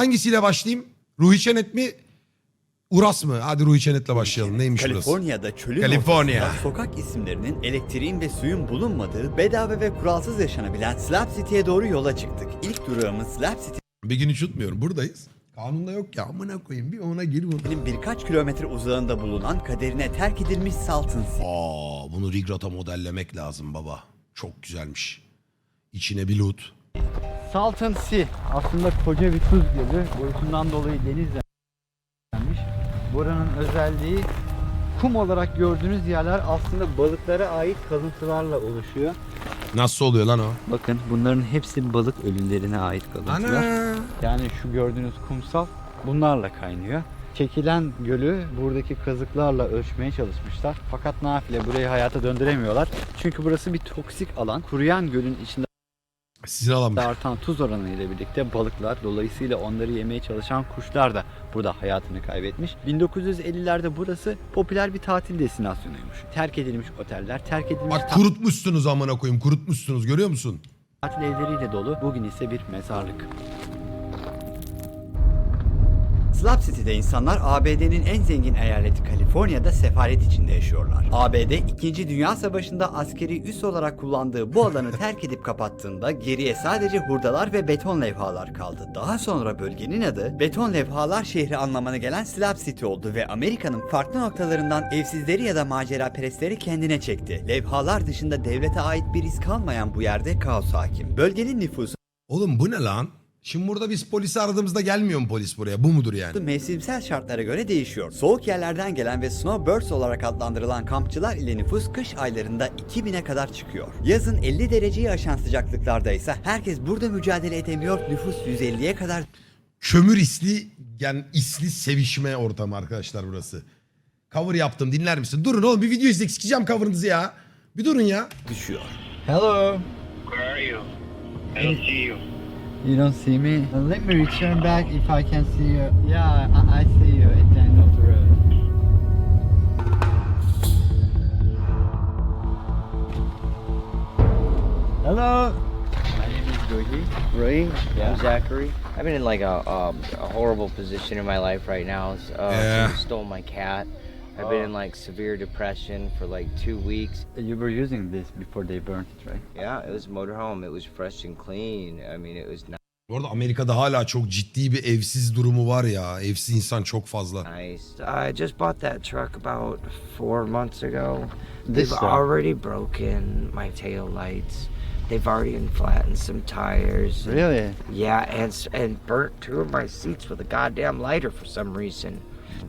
Hangisiyle başlayayım? Ruhi Çenet mi? Uras mı? Hadi Ruhi Çenet'le başlayalım. Neymiş burası? Kaliforniya'da çölün Kaliforniya. ortasında sokak isimlerinin elektriğin ve suyun bulunmadığı bedava ve kuralsız yaşanabilen Slab City'ye doğru yola çıktık. İlk durağımız Slab Bir gün hiç unutmuyorum. Buradayız. Kanunda yok ya. Amına koyayım. Bir ona gir bunu. City'nin birkaç kilometre uzağında bulunan kaderine terk edilmiş Salton Sea. Aa, bunu Rigrat'a modellemek lazım baba. Çok güzelmiş. İçine bir loot. Salton Sea aslında koca bir tuz gölü. Boyutundan dolayı denizlenmiş. Buranın özelliği kum olarak gördüğünüz yerler aslında balıklara ait kalıntılarla oluşuyor. Nasıl oluyor lan o? Bakın bunların hepsi balık ölülerine ait kalıntılar. Ana. Yani şu gördüğünüz kumsal bunlarla kaynıyor. Çekilen gölü buradaki kazıklarla ölçmeye çalışmışlar. Fakat nafile burayı hayata döndüremiyorlar. Çünkü burası bir toksik alan. Kuruyan gölün içinde Sizin alan. artan tuz oranı ile birlikte balıklar dolayısıyla onları yemeye çalışan kuşlar da burada hayatını kaybetmiş. 1950'lerde burası popüler bir tatil destinasyonuymuş. Terk edilmiş oteller, terk edilmiş Bak kurutmuşsunuz amına koyayım. Kurutmuşsunuz görüyor musun? tatil evleriyle dolu. Bugün ise bir mezarlık. Slab City'de insanlar ABD'nin en zengin eyaleti Kaliforniya'da sefaret içinde yaşıyorlar. ABD 2. Dünya Savaşı'nda askeri üs olarak kullandığı bu alanı terk edip kapattığında geriye sadece hurdalar ve beton levhalar kaldı. Daha sonra bölgenin adı beton levhalar şehri anlamına gelen Slab City oldu ve Amerika'nın farklı noktalarından evsizleri ya da macera perestleri kendine çekti. Levhalar dışında devlete ait bir iz kalmayan bu yerde kaos hakim. Bölgenin nüfusu Oğlum bu ne lan? Şimdi burada biz polisi aradığımızda gelmiyor mu polis buraya? Bu mudur yani? mevsimsel şartlara göre değişiyor. Soğuk yerlerden gelen ve snowbirds olarak adlandırılan kampçılar ile nüfus kış aylarında 2000'e kadar çıkıyor. Yazın 50 dereceyi aşan sıcaklıklarda ise herkes burada mücadele edemiyor. Nüfus 150'ye kadar Kömür isli, yani isli sevişme ortamı arkadaşlar burası. Cover yaptım dinler misin? Durun oğlum bir video izleyip sikeceğim cover'ınızı ya. Bir durun ya. düşüyor. Hello. Where are you? I don't see you. You don't see me? Uh, Let me return back if I can see you. Yeah, I, I see you at the end of the road. Hello. My name is Goji. Really? Yeah. I'm Zachary. I've been in like a, um, a horrible position in my life right now. Uh, Yeah. stole my cat. I've been in like severe depression for like two weeks. You were using this before they burnt it, right? Yeah, it was a motorhome. It was fresh and clean. I mean, it was Bu arada Amerika'da hala çok ciddi bir evsiz durumu var ya. Evsiz insan çok fazla. nice. I just bought that truck about four months ago. They've truck? already broken my tail lights. They've already flattened some tires. Really? Yeah, and and burnt two of my seats with a goddamn lighter for some reason.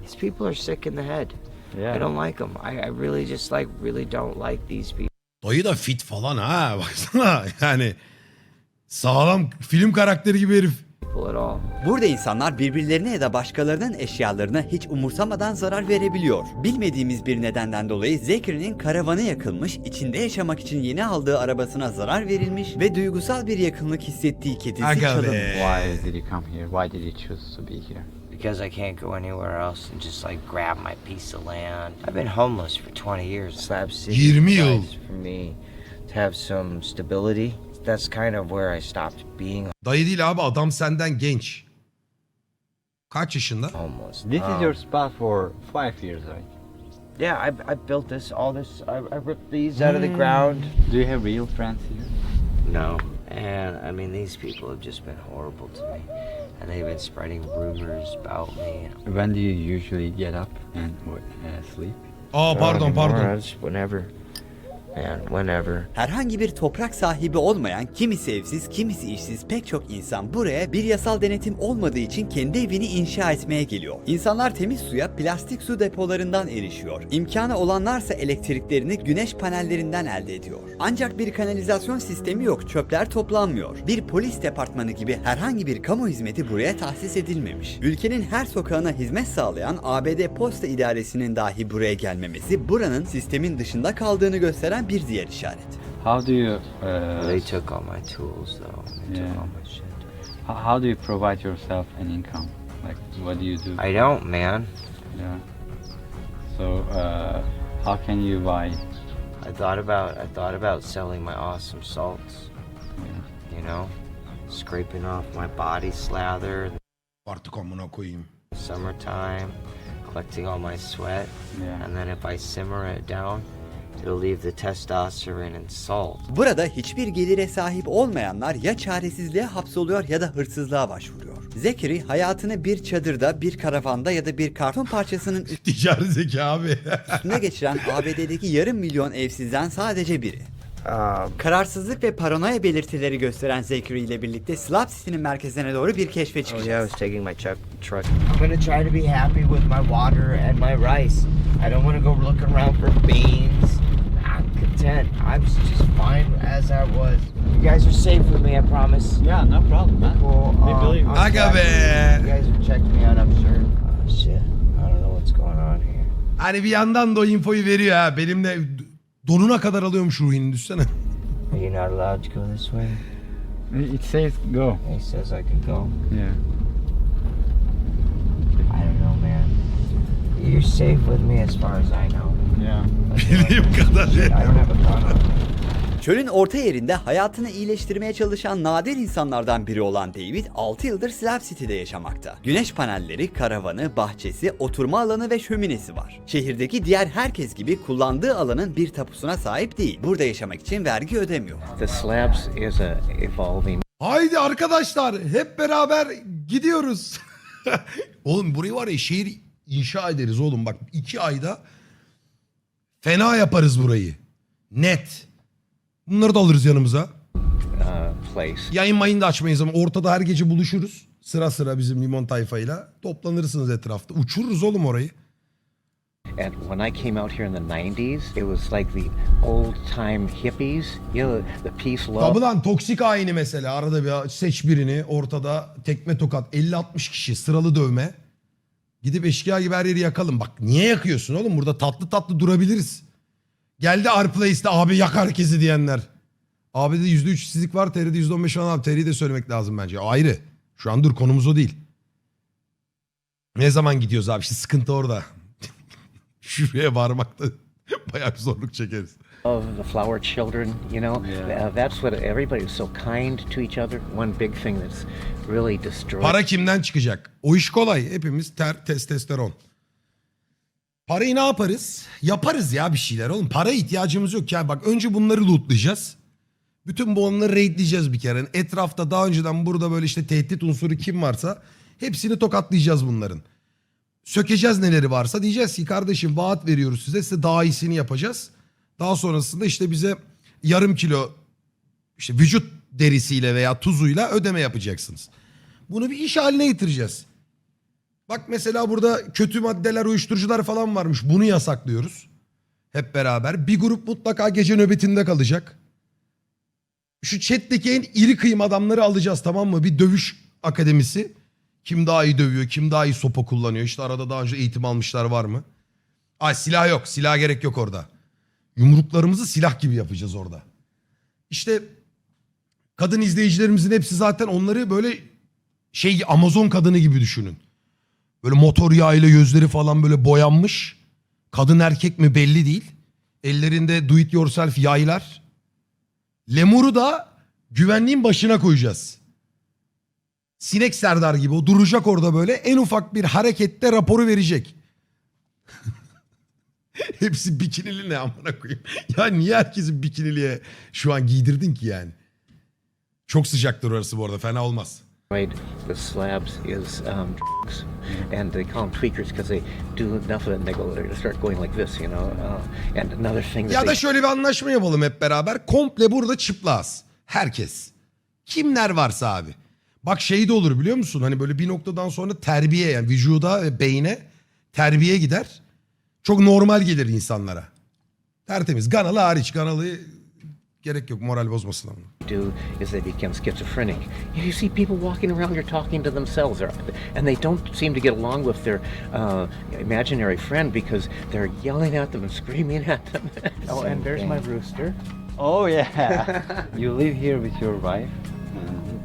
These people are sick in the head. Yeah. I don't like them. I, I really just like really don't like these people. Dayı da fit falan ha baksana yani. Sağlam film karakteri gibi herif. Burada insanlar birbirlerine ya da başkalarının eşyalarına hiç umursamadan zarar verebiliyor. Bilmediğimiz bir nedenden dolayı Zekri'nin karavanı yakılmış, içinde yaşamak için yeni aldığı arabasına zarar verilmiş ve duygusal bir yakınlık hissettiği kedisi Aga çalınmış. be. Why did you come here? Why did you choose to be here? Because I can't go anywhere else and just like grab my piece of land. I've been homeless for 20 years. Slab City 20 yıl. provides for me to have some stability. That's kind of where I stopped being Dayı değil abi adam senden genç. Kaç yaşında? homeless. This is Um, your spot for five years, right? Yeah, I, I built this, all this. I, I ripped these out of the ground. Do you have real friends here? No. And I mean, these people have just been horrible to me. And they've been spreading rumors about me. When do you usually get up and uh, sleep? Aa pardon pardon. Whenever. Man, whenever. Herhangi bir toprak sahibi olmayan, kimisi evsiz, kimisi işsiz pek çok insan buraya bir yasal denetim olmadığı için kendi evini inşa etmeye geliyor. İnsanlar temiz suya plastik su depolarından erişiyor. İmkanı olanlarsa elektriklerini güneş panellerinden elde ediyor. Ancak bir kanalizasyon sistemi yok, çöpler toplanmıyor. Bir polis departmanı gibi herhangi bir kamu hizmeti buraya tahsis edilmemiş. Ülkenin her sokağına hizmet sağlayan ABD Posta İdaresi'nin dahi buraya gelmemesi buranın sistemin dışında kaldığını gösteren bir diğer işaret. How do you uh, They took all my tools, though. They Yeah. took all my shit. How, how do you provide yourself an income? Like, what do you do? I don't, man. yeah. So, uh, how can you buy? I thought about I thought about selling my awesome salts. Yeah. You know, scraping off my body slather. Artık amına koyayım. Summertime, collecting all my sweat, Yeah. and then if I simmer it down, it'll leave the testosterone and salt. Burada hiçbir gelire sahip olmayanlar ya çaresizliğe hapsoluyor ya da hırsızlığa başvuruyor. Zachary hayatını bir çadırda, bir karavanda ya da bir karton parçasının Ticari zeka abi. üstünde geçiren ABD'deki yarım milyon evsizden sadece biri. Kararsızlık ve paranoya belirtileri gösteren Zachary ile birlikte Slab City'nin merkezine doğru bir keşfe oh yeah, I çıkacağız. was taking my truck. Truck. I'm gonna try to be happy with my water and my rice. I don't want to go looking around for beans. Content. I'm just fine as I was. You guys are safe with me, I promise. Yeah, no problem, man. Well, We uh, believe Aga back. be. You guys have checked me out, I'm sure. Oh shit. I don't know what's going on here. Hani bir yandan da o infoyu veriyor ha. Benim de donuna kadar alıyormuş ruhini düşsene. Are you not allowed to go this way? It says go. He says I can go. Yeah. You're safe with me as far as I know. Yeah. Bildiğim I kadarıyla. don't have a gun on me. Çölün orta yerinde hayatını iyileştirmeye çalışan nadir insanlardan biri olan David 6 yıldır Slab City'de yaşamakta. Güneş panelleri, karavanı, bahçesi, oturma alanı ve şöminesi var. Şehirdeki diğer herkes gibi kullandığı alanın bir tapusuna sahip değil. Burada yaşamak için vergi ödemiyor. The slabs is a evolving Haydi arkadaşlar hep beraber gidiyoruz. oğlum burayı var ya şehir inşa ederiz oğlum bak iki ayda fena yaparız burayı. Net. Bunları da alırız yanımıza. place. Yayın mayın da açmayız ama ortada her gece buluşuruz. Sıra sıra bizim limon tayfayla. Toplanırsınız etrafta. Uçururuz oğlum orayı. And when I came out here in the 90s, it was like the old time hippies, you know, the peace, love. Tabi lan toksik ayini mesela arada bir seç birini ortada tekme tokat 50-60 kişi sıralı dövme. Gidip eşkıya gibi her yeri yakalım. Bak niye yakıyorsun oğlum burada tatlı tatlı durabiliriz. Geldi Arplace'de abi yak herkesi diyenler. Abi de %3 işsizlik var TR'de %15 falan abi TR'yi de söylemek lazım bence. Ayrı. Şu an dur konumuz o değil. Ne zaman gidiyoruz abi işte sıkıntı orada. Şuraya varmakta bayağı bir zorluk çekeriz. Of the flower children, you know, uh, that's what everybody's so kind to each other. One big thing that's really destroyed Para kimden çıkacak? O iş kolay. Hepimiz ter, testosteron. Parayı ne yaparız? Yaparız ya bir şeyler oğlum. Para ihtiyacımız yok. Yani bak önce bunları lootlayacağız. Bütün bu onları raidleyeceğiz bir kere. Etrafta daha önceden burada böyle işte tehdit unsuru kim varsa hepsini tokatlayacağız bunların. Sökeceğiz neleri varsa diyeceğiz ki kardeşim vaat veriyoruz size size daha iyisini yapacağız. Daha sonrasında işte bize yarım kilo işte vücut derisiyle veya tuzuyla ödeme yapacaksınız. Bunu bir iş haline getireceğiz. Bak mesela burada kötü maddeler, uyuşturucular falan varmış. Bunu yasaklıyoruz. Hep beraber. Bir grup mutlaka gece nöbetinde kalacak. Şu chat'teki en iri kıyım adamları alacağız tamam mı? Bir dövüş akademisi. Kim daha iyi dövüyor, kim daha iyi sopa kullanıyor. İşte arada daha önce eğitim almışlar var mı? Ay silah yok. Silah gerek yok orada. Yumruklarımızı silah gibi yapacağız orada. İşte kadın izleyicilerimizin hepsi zaten onları böyle şey Amazon kadını gibi düşünün. Böyle motor yağıyla gözleri falan böyle boyanmış. Kadın erkek mi belli değil. Ellerinde do it yourself yaylar. Lemur'u da güvenliğin başına koyacağız. Sinek Serdar gibi o duracak orada böyle en ufak bir harekette raporu verecek. Hepsi bikinili ne amına koyayım. Ya niye herkesi bikiniliye şu an giydirdin ki yani? Çok sıcaktır orası bu arada fena olmaz. the slabs is um. And they call them tweakers because they do enough of it and they go, they start going like this, you know. Uh, and another thing Ya da şöyle bir anlaşma yapalım hep beraber. Komple burada çıplaz. Herkes. Kimler varsa abi. Bak şey de olur biliyor musun? Hani böyle bir noktadan sonra terbiye yani vücuda ve beyne terbiye gider. Çok normal gelir insanlara. Tertemiz. Ganalı hariç. Ganalı gerek yok moral bozmasın ama. do is they become schizophrenic. You see people walking around here talking to themselves, or- and they don't seem to get along with their uh, imaginary friend because they're yelling at them and screaming at them. Oh, and there's my rooster. Oh yeah. You live here with your wife.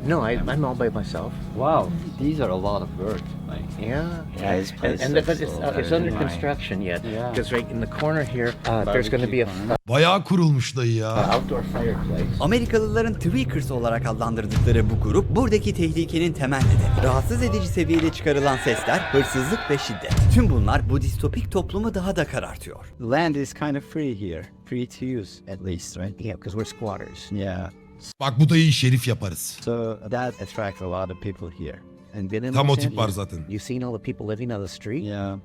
No, I, I'm all by myself. Wow, these are a lot of work. Like, Yeah. Yeah, this And, place and looks but it's, so uh, it's under construction yet. Yeah. Because right in the corner here, uh, there's going to be a Barbecue Bayağı kurulmuş dayı ya. f- outdoor fireplace. Amerikalıların Tweakers olarak adlandırdıkları bu grup buradaki tehlikenin temel nedeni. Rahatsız edici seviyede çıkarılan sesler, hırsızlık ve şiddet. Tüm bunlar bu distopik toplumu daha da karartıyor. land is kind of free here, free to use at least, right? Yeah, because we're squatters. Yeah. Bak bu dayıyı şerif yaparız. So that attracts a lot of people here. And then in Tam Los o tip var Angeles, zaten. You've seen all the people living on the street? Yeah.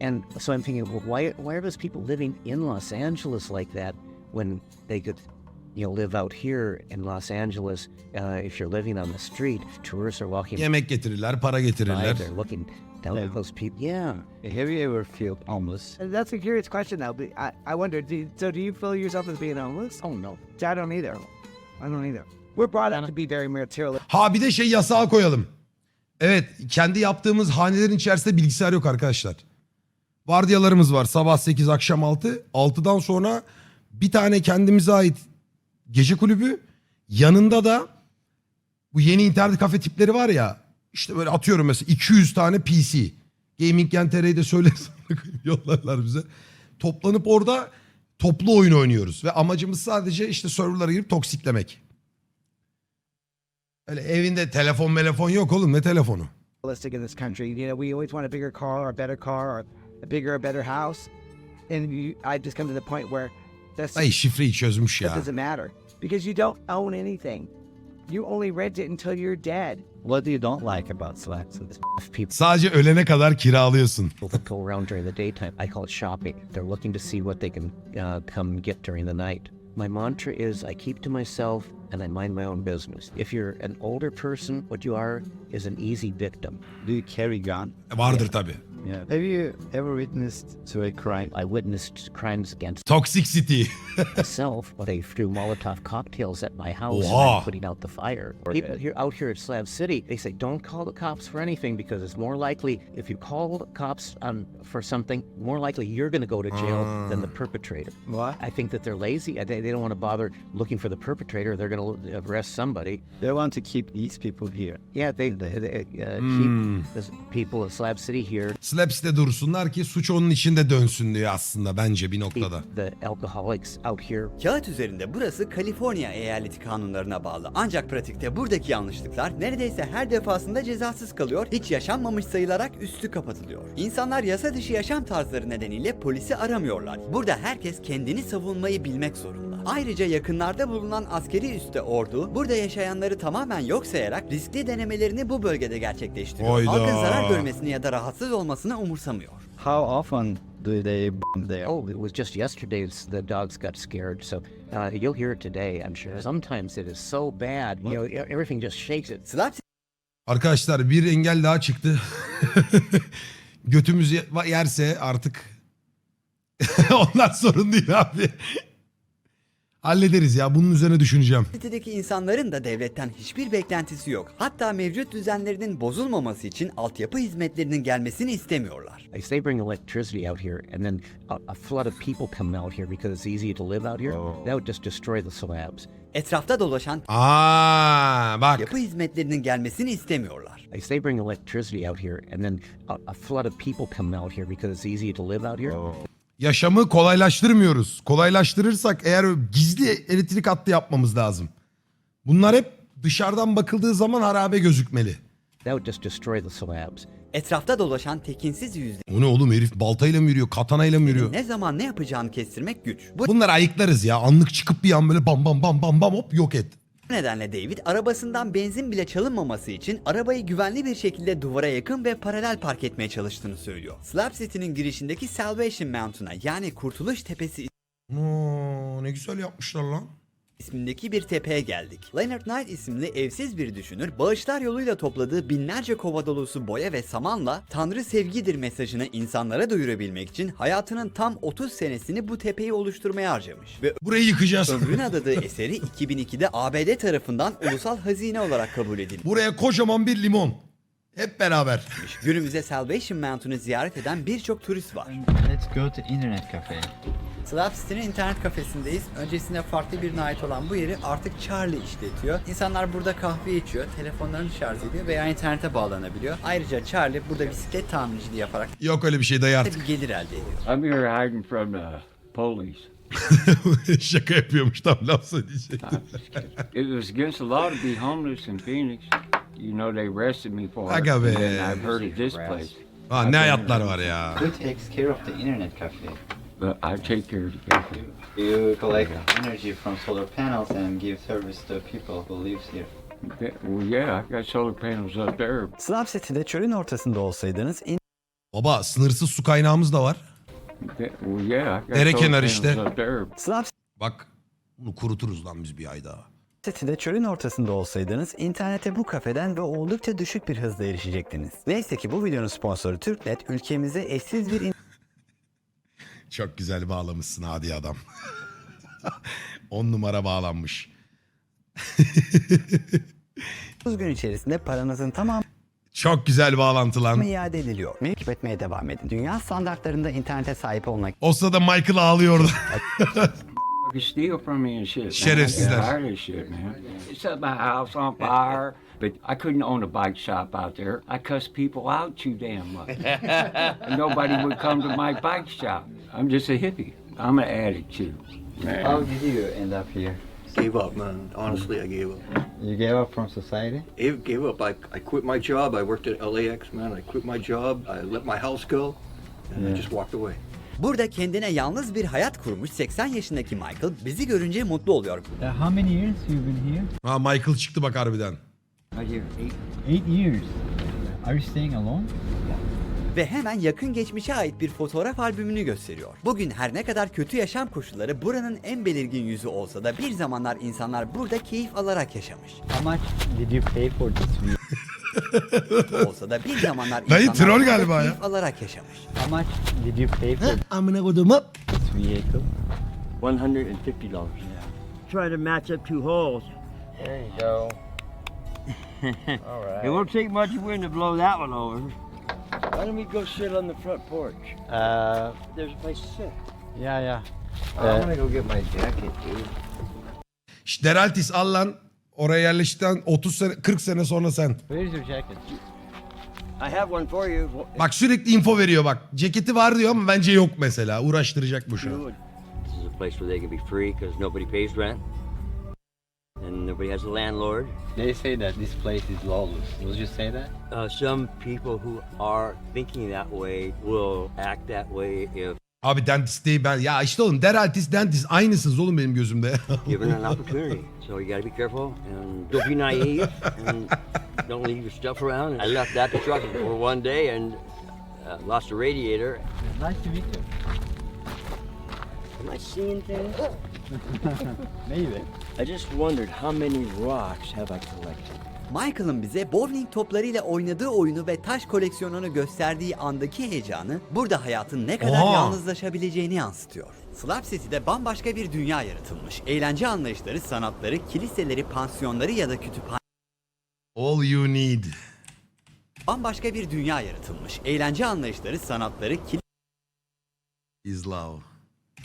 And so I'm thinking, well, why, why are those people living in Los Angeles like that when they could, you know, live out here in Los Angeles? Uh, if you're living on the street, tourists are walking Yemek getirirler, para by, getirirler. they're looking down Yeah. at those people. Yeah. Have you ever felt homeless? And That's a curious question, though. But I, I wonder. Do you, so, do you feel yourself as being homeless? Oh no. I don't either. I don't either. We're brought up to be very materialistic. Ha bir de şey yasağı koyalım. Evet kendi yaptığımız hanelerin içerisinde bilgisayar yok arkadaşlar. Vardiyalarımız var sabah 8 akşam 6. 6'dan sonra bir tane kendimize ait gece kulübü. Yanında da bu yeni internet kafe tipleri var ya. işte böyle atıyorum mesela 200 tane PC. Gaming Gen TR'yi de söyleriz. yollarlar bize. Toplanıp orada toplu oyun oynuyoruz. Ve amacımız sadece işte serverlara girip toksiklemek. Öyle evinde telefon telefon yok oğlum ne telefonu? in this country. You know, we always want a bigger car or a better car or a bigger or better house. And you, I just come to the point where that's Ay şifreyi çözmüş that ya. doesn't matter because you don't own anything. You only rent it until you're dead. What do you don't like about Slack? If people Sadece ölene kadar kiralıyorsun. that go around during the daytime, I call it shopping. They're looking to see what they can uh, come get during the night. My mantra is I keep to myself and I mind my own business. If you're an older person, what you are is an easy victim. Do you carry gun? Vardır tabii. Yeah. Have you ever witnessed to a crime? I witnessed crimes against Toxicity. Myself when they threw Molotov cocktails at my house and Wow. I'm putting out the fire. People here out here at Slav City, they say don't call the cops for anything because it's more likely if you call the cops on for something, more likely you're going to go to jail than the perpetrator. What? I think that they're lazy. They, they don't want to bother looking for the perpetrator. They're going to arrest somebody. They want to keep these people here. Yeah, they, they, they uh, keep the people of Slab City here. Slaps'te dursunlar ki suç onun içinde dönsün diyor aslında bence bir noktada. the alcoholics out here. Kağıt üzerinde burası Kaliforniya eyaleti kanunlarına bağlı. Ancak pratikte buradaki yanlışlıklar neredeyse her defasında cezasız kalıyor, hiç yaşanmamış sayılarak üstü kapatılıyor. İnsanlar yasa dışı yaşam tarzları nedeniyle polisi aramıyorlar. Burada herkes kendini savunmayı bilmek zorunda. Ayrıca yakınlarda bulunan askeri üste ordu burada yaşayanları tamamen yok sayarak riskli denemelerini bu bölgede gerçekleştiriyor. Hayda. Halkın zarar görmesini ya da rahatsız olmasını umursamıyor. How often do they bomb there? Oh, it was just yesterday the dogs got scared. So uh, you'll hear it today, I'm sure. Sometimes it is so bad, you know, e- everything just shakes it. Slap Arkadaşlar bir engel daha çıktı. Götümüz ye- yerse artık onlar sorun değil abi. Hallederiz ya bunun üzerine düşüneceğim. City'deki insanların da devletten hiçbir beklentisi yok. Hatta mevcut düzenlerinin bozulmaması için altyapı hizmetlerinin gelmesini istemiyorlar. If they bring electricity out here and then a, a flood of people come out here because it's easy to live out here, that would just destroy the slabs. Etrafta dolaşan Aa bak yapı hizmetlerinin gelmesini istemiyorlar. If they bring electricity out here and then a, a flood of people come out here because it's easy to live out here, yaşamı kolaylaştırmıyoruz. Kolaylaştırırsak eğer gizli elektrik hattı yapmamız lazım. Bunlar hep dışarıdan bakıldığı zaman harabe gözükmeli. that would just destroy the slabs. Etrafta dolaşan tekinsiz O ne oğlum herif baltayla mı yürüyor katanayla mı yürüyor? ne zaman ne yapacağını kestirmek güç. Bu Bunları ayıklarız ya anlık çıkıp bir an böyle bam bam bam bam bam hop yok et. Nedenle David arabasından benzin bile çalınmaması için arabayı güvenli bir şekilde duvara yakın ve paralel park etmeye çalıştığını söylüyor. Slab City'nin girişindeki Salvation Mountain'a yani Kurtuluş Tepesi Oo, ne güzel yapmışlar lan. İsmindeki bir tepeye geldik. Leonard Knight isimli evsiz bir düşünür, bağışlar yoluyla topladığı binlerce kova dolusu boya ve samanla Tanrı sevgidir mesajını insanlara duyurabilmek için hayatının tam 30 senesini bu tepeyi oluşturmaya harcamış. Ve Burayı yıkacağız. ömrüne adadığı eseri 2002'de ABD tarafından ulusal hazine olarak kabul edildi. Buraya kocaman bir limon. Hep beraber. Günümüzde Salvation Mountain'ı ziyaret eden birçok turist var. Let's go to internet cafe. Slab City'nin internet kafesindeyiz. Öncesinde farklı birine ait olan bu yeri artık Charlie işletiyor. İnsanlar burada kahve içiyor, telefonlarını şarj ediyor veya internete bağlanabiliyor. Ayrıca Charlie burada bisiklet tamirciliği yaparak Yok öyle bir şey dayı da artık. bir gelir elde ediyor. I'm here hiding from the police. Şaka yapıyormuş tam laf söyleyecektim. It was against the law to be homeless in Phoenix. You know they arrested me for it. Aga be. And I've heard of this place. Aa, ne hayatlar var ya. Who takes care of the internet cafe? But I take care of the cafe. You collect energy from solar panels and give service to people who lives here. Well, yeah, I've got solar panels up there. Slab City'de çölün ortasında olsaydınız Baba sınırsız su kaynağımız da var. Well, yeah, I've got Dere solar kenarı panels işte. up there. Slab Bak bunu kuruturuz lan biz bir ay daha. City'de çölün ortasında olsaydınız internete bu kafeden ve oldukça düşük bir hızla erişecektiniz. Neyse ki bu videonun sponsoru TürkNet ülkemize eşsiz bir Çok güzel bağlamışsın hadi adam. 10 numara bağlanmış. 30 gün içerisinde paranızın tamamı Çok güzel bağlantı lan. iade ediliyor. Takip etmeye devam edin. Dünya standartlarında internete sahip olmak O sırada Michael ağlıyordu. You steal from me and shit. man. Şerefsizler. I get tired of shit, man. It set my house on fire. But I couldn't own a bike shop out there. I cussed people out too damn much. and nobody would come to my bike shop. I'm just a hippie. I'm an addict too. Man. How did you end up here? Gave up, man. Honestly, I gave up. You gave up from society? I gave up. I, I quit my job. I worked at LAX, man. I quit my job. I let my house go, and I just walked away. Burada kendine yalnız bir hayat kurmuş 80 yaşındaki Michael bizi görünce mutlu oluyor. Uh, how many years you've been here? ha Michael çıktı bak harbiden. Right here, eight. Eight years. Are you staying alone? Ve hemen yakın geçmişe ait bir fotoğraf albümünü gösteriyor. Bugün her ne kadar kötü yaşam koşulları buranın en belirgin yüzü olsa da bir zamanlar insanlar burada keyif alarak yaşamış. How much did you pay for this? Olsa da bir zamanlar Dayı insanlar troll galiba ya. keyif alarak yaşamış. How much did you pay for Amına kodumu. this vehicle? $150. Trying to match up two holes. There you go. All right. It won't take much wind to blow that one over. Why don't we go sit on the front porch? Uh, There's a place to sit. yeah, yeah. I'm gonna go get my jacket, dude. Şş, Deraltis al lan. Oraya yerleştikten 30 sene 40 sene sonra sen. Where's your jacket? I have one for you. Bak sürekli info veriyor bak. Ceketi var diyor ama bence yok mesela. Uğraştıracak bu şu an. This is a place where they can be free because nobody pays rent. And nobody has a landlord. They say that this place is lawless. Will you say that? Uh, some people who are thinking that way will act that way if Abi dentist değil ben. Ya işte oğlum Deraltis dentist aynısınız oğlum benim gözümde. given an opportunity. So you got to be careful and don't be naive and don't leave your stuff around. I left that truck for one day and uh, lost a radiator. Nice to meet you. Am I seeing things? Maybe. I just wondered how many rocks have I collected? Michael'ın bize bowling toplarıyla oynadığı oyunu ve taş koleksiyonunu gösterdiği andaki heyecanı burada hayatın ne kadar Oha! yalnızlaşabileceğini yansıtıyor. Slab City'de bambaşka bir dünya yaratılmış. Eğlence anlayışları, sanatları, kiliseleri, pansiyonları ya da kütüphane All you need. bambaşka bir dünya yaratılmış. Eğlence anlayışları, sanatları, Is love.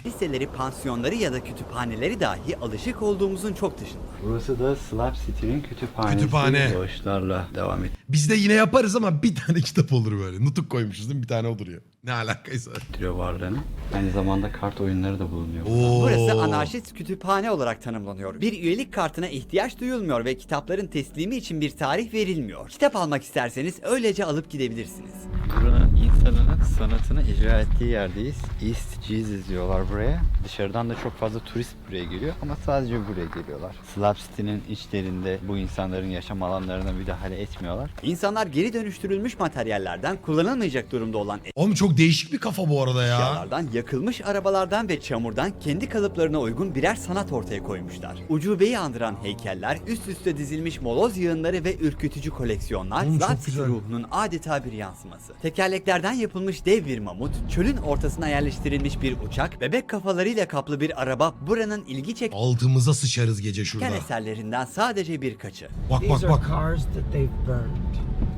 Kiliseleri, pansiyonları ya da kütüphaneleri dahi alışık olduğumuzun çok dışında. Burası da Slab City'nin kütüphanesi. Kütüphane. Doğuşlarla devam Biz de yine yaparız ama bir tane kitap olur böyle. Nutuk koymuşuz değil mi? Bir tane oluyor. Ne alakaysa. ettiriyor varlığını. Aynı zamanda kart oyunları da bulunuyor. Oo. Burası anarşist kütüphane olarak tanımlanıyor. Bir üyelik kartına ihtiyaç duyulmuyor ve kitapların teslimi için bir tarih verilmiyor. Kitap almak isterseniz öylece alıp gidebilirsiniz. Buranın insanının sanatını icra ettiği yerdeyiz. East Jesus diyorlar buraya. Dışarıdan da çok fazla turist buraya geliyor ama sadece buraya geliyorlar. Slab City'nin içlerinde bu insanların yaşam alanlarına müdahale etmiyorlar. İnsanlar geri dönüştürülmüş materyallerden kullanılmayacak durumda olan Oğlum çok değişik bir kafa bu arada ya. eşyalardan, yakılmış arabalardan ve çamurdan kendi kalıplarına uygun birer sanat ortaya koymuşlar. Ucubeyi andıran heykeller, üst üste dizilmiş moloz yığınları ve ürkütücü koleksiyonlar Oğlum Slab çok City güzel. ruhunun adeta bir yansıması. Tekerlekler Kemiklerden yapılmış dev bir mamut, çölün ortasına yerleştirilmiş bir uçak, bebek kafalarıyla kaplı bir araba buranın ilgi çeken Altımıza sıçarız gece şurada. eserlerinden sadece birkaçı. Bak These bak are bak. cars that they've burned.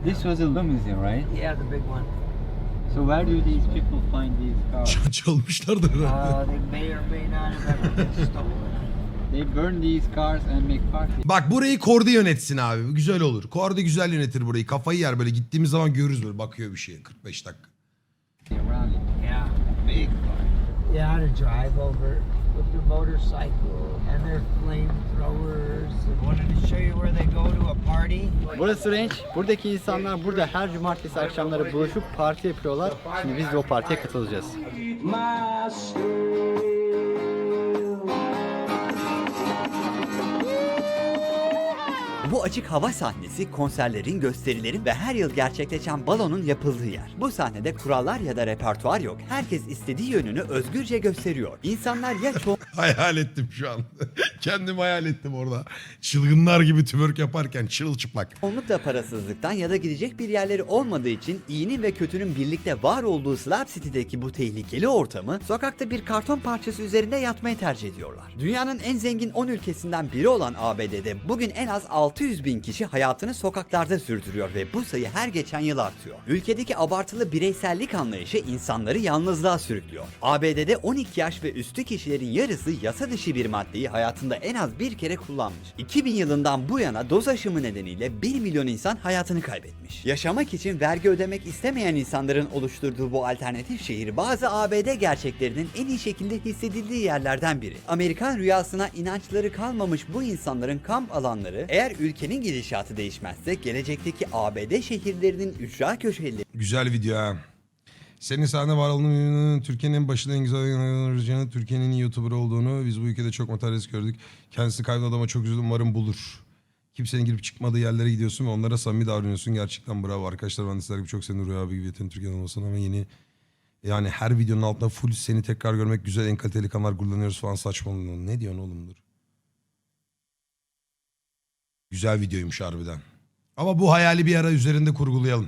This was a limousine, right? Yeah, the big one. So where do these people find these cars? Çalmışlardır herhalde. Uh, they may or may not have ever been stolen. They burn these cars and make parties. Bak burayı Kordi yönetsin abi. Güzel olur. Kordi güzel yönetir burayı. Kafayı yer böyle. Gittiğimiz zaman görürüz böyle. Bakıyor bir şeye. 45 dakika. around it. Yeah, big car. Yeah, to drive over with their motorcycle and their flamethrowers. I wanted to show you where they go to a party. Burası ranch. Buradaki insanlar burada her cumartesi akşamları buluşup parti yapıyorlar. Şimdi biz de o partiye katılacağız. Bu açık hava sahnesi konserlerin, gösterilerin ve her yıl gerçekleşen balonun yapıldığı yer. Bu sahnede kurallar ya da repertuar yok. Herkes istediği yönünü özgürce gösteriyor. İnsanlar ya çok hayal ettim şu an. Kendim hayal ettim orada. Çılgınlar gibi twerk yaparken çırılçıplak. Çoğunlukla parasızlıktan ya da gidecek bir yerleri olmadığı için iyinin ve kötünün birlikte var olduğu Slab City'deki bu tehlikeli ortamı sokakta bir karton parçası üzerinde yatmayı tercih ediyorlar. Dünyanın en zengin 10 ülkesinden biri olan ABD'de bugün en az 600 bin kişi hayatını sokaklarda sürdürüyor ve bu sayı her geçen yıl artıyor. Ülkedeki abartılı bireysellik anlayışı insanları yalnızlığa sürüklüyor. ABD'de 12 yaş ve üstü kişilerin yarısı yasa dışı bir maddeyi hayatında en az bir kere kullanmış. 2000 yılından bu yana doz aşımı nedeniyle 1 milyon insan hayatını kaybetmiş. Yaşamak için vergi ödemek istemeyen insanların oluşturduğu bu alternatif şehir bazı ABD gerçeklerinin en iyi şekilde hissedildiği yerlerden biri. Amerikan rüyasına inançları kalmamış bu insanların kamp alanları eğer ülkenin gidişatı değişmezse gelecekteki ABD şehirlerinin ücra köşeleri Güzel video ha. Senin sahne var olduğunu, Türkiye'nin en başında en güzel Türkiye'nin en iyi YouTuber olduğunu, biz bu ülkede çok materyalist gördük. Kendisi kaybeden adama çok üzüldüm, umarım bulur. Kimsenin girip çıkmadığı yerlere gidiyorsun ve onlara samimi davranıyorsun. Gerçekten bravo arkadaşlar. Ben de sizler gibi çok sevindim Rüya abi gibi Türkiye'den olmasına ama yeni... Yani her videonun altında full seni tekrar görmek güzel en kaliteli kanallar kullanıyoruz falan saçmalığını. Ne diyorsun oğlum dur. Güzel videoymuş harbiden. Ama bu hayali bir ara üzerinde kurgulayalım.